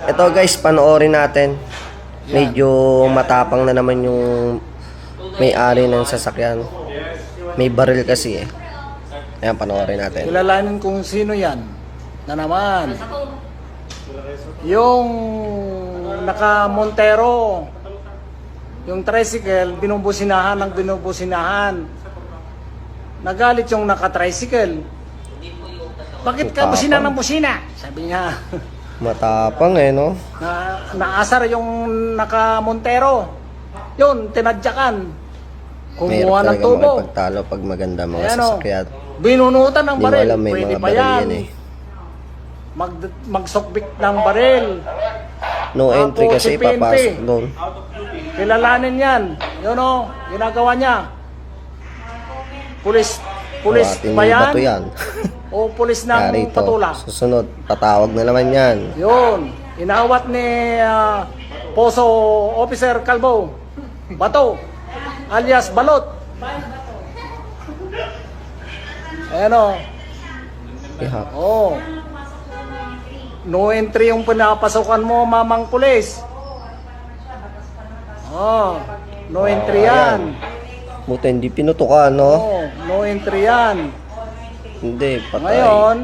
Ito guys, panoorin natin. Medyo matapang na naman yung may-ari ng sasakyan. May baril kasi eh. Ayan, panoorin natin. Kilalanin kung sino yan. Na naman. Yung naka Montero, yung tricycle, binubusinahan ng binubusinahan. Nagalit yung naka-tricycle. Bakit ka busina ng busina? Sabi niya. Matapang eh, no? na naasar yung naka Montero. Yun, tinadyakan. Mayroon Kumuha ng tubo. makipagtalo pag maganda mga Ayan o. sasakyan. Binunutan ng baril. alam may Pwede mga pa yan. yan eh. Mag, magsokbik ng baril. No Tapos entry kasi si PNP. papasok doon. Kilalanin yan. Yun o, ginagawa niya. Pulis, pulis Kawating ba yan? bato yan. O pulis ng rito, patula? susunod, patawag na naman yan. Yun. Inawat ni ah, Poso Officer Calvo. Bato. Alias Balot. Ayan o. Iha. Oh. No entry yung pinapasokan mo, mamang pulis. Oh, no entry yan. Buti hindi pinutukan, no? Oh, no entry yan. Hindi, patay. Ngayon,